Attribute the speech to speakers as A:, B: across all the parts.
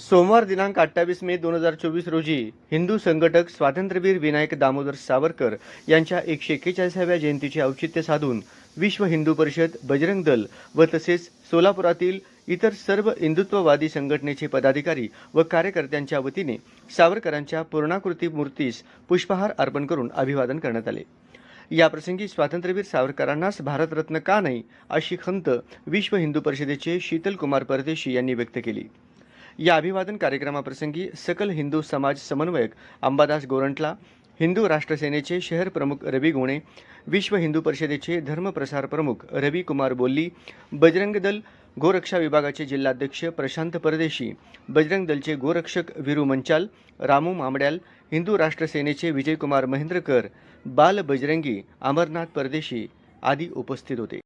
A: सोमवार दिनांक अठ्ठावीस मे दोन हजार चोवीस रोजी हिंदू संघटक स्वातंत्र्यवीर विनायक दामोदर सावरकर यांच्या एकशे एक्केचाळीसाव्या जयंतीचे औचित्य साधून विश्व हिंदू परिषद बजरंग दल व तसेच सोलापुरातील इतर सर्व हिंदुत्ववादी संघटनेचे पदाधिकारी व कार्यकर्त्यांच्या वतीने सावरकरांच्या पूर्णाकृती मूर्तीस पुष्पहार अर्पण करून अभिवादन करण्यात आले. याप्रसंगी स्वातंत्र्यवीर सावरकरांनाच भारतरत्न का नाही अशी खंत विश्व हिंदू परिषदेचे शीतल कुमार परदेशी यांनी व्यक्त केली. या अभिवादन कार्यक्रमाप्रसंगी सकल हिंदू समाज समन्वयक अंबादास गोरंटला हिंदू राष्ट्रसेनेचे शहर प्रमुख रवी गोणे विश्व हिंदू परिषदेचे धर्मप्रसार प्रमुख रवी कुमार बोल्ली बजरंग दल गोरक्षा विभागाचे जिल्हाध्यक्ष प्रशांत परदेशी बजरंग दलचे गोरक्षक वीरू मंचाल रामू मामड्याल हिंदू राष्ट्रसेनेचे विजयकुमार महेंद्रकर बाल बजरंगी अमरनाथ परदेशी आदी उपस्थित होते.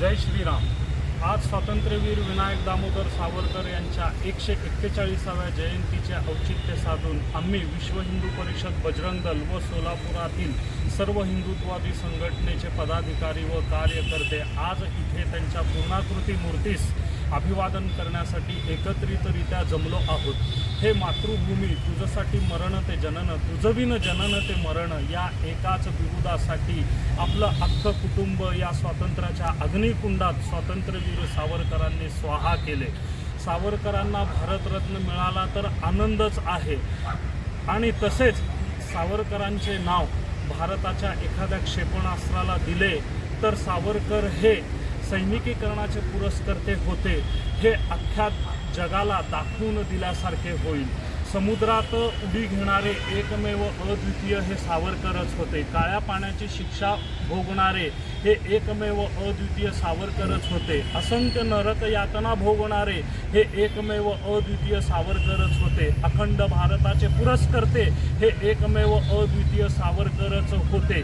B: जय श्रीराम. आज स्वातंत्र्यवीर विनायक दामोदर सावरकर यांच्या एकशे एक्केचाळीसाव्या जयंतीचे औचित्य साधून आम्ही विश्व हिंदू परिषद बजरंग दल व सोलापुरातील सर्व हिंदुत्वादी संघटनेचे पदाधिकारी व कार्यकर्ते आज इथे त्यांच्या पूर्णाकृती मूर्तीस अभिवादन करण्यासाठी एकत्रितरित्या जमलो आहोत. हे मातृभूमी तुझ्यासाठी मरण ते जनन तुझविन जनन ते मरण या एकाच बिरुदासाठी आपलं अख्खं कुटुंब या स्वातंत्र्याच्या अग्निकुंडात स्वातंत्र्यवीर सावरकरांनी स्वाहा केले. सावरकरांना भारतरत्न मिळाला तर आनंदच आहे. आणि तसेच सावरकरांचे नाव भारताच्या एखाद्या क्षेपणास्त्राला दिले तर सावरकर हे सैनिकीकरणाचे पुरस्कर्ते होते हे अख्ख्या जगाला दाखवून दिल्यासारखे होईल. समुद्रात उडी घेणारे एकमेव अद्वितीय हे सावरकरच होते. काळ्या पाण्याची शिक्षा भोगणारे हे एकमेव अद्वितीय सावरकरच होते. असंख्य नरक यातना भोगणारे हे एकमेव अद्वितीय सावरकरच होते. अखंड भारताचे पुरस्कर्ते हे एकमेव अद्वितीय सावरकरच होते.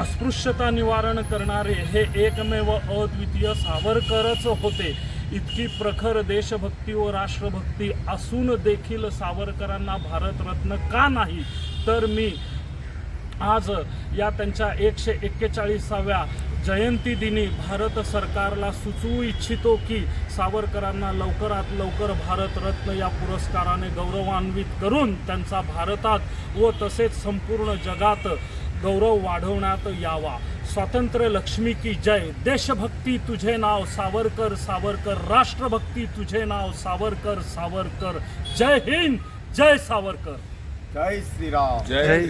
B: अस्पृश्यता निवारण करणारे हे एकमेव अद्वितीय सावरकरच होते. इतकी प्रखर देशभक्ती व राष्ट्रभक्ती असून देखील सावरकरांना भारतरत्न का नाही? तर मी आज या त्यांच्या एकशे एक्केचाळीसाव्या जयंती दिनी भारत सरकारला सुचवू इच्छितो की सावरकरांना लवकरात लवकर भारतरत्न या पुरस्काराने गौरवान्वित करून त्यांचा भारतात व तसेच संपूर्ण जगात गौरव वाढवण्यात यावा. स्वातंत्र्य लक्ष्मी की जय. देशभक्ती तुझे नाव सावरकर सावरकर. राष्ट्रभक्ती तुझे नाव सावरकर सावरकर. जय हिंद जय सावरकर.
C: जय श्रीराम.
A: जय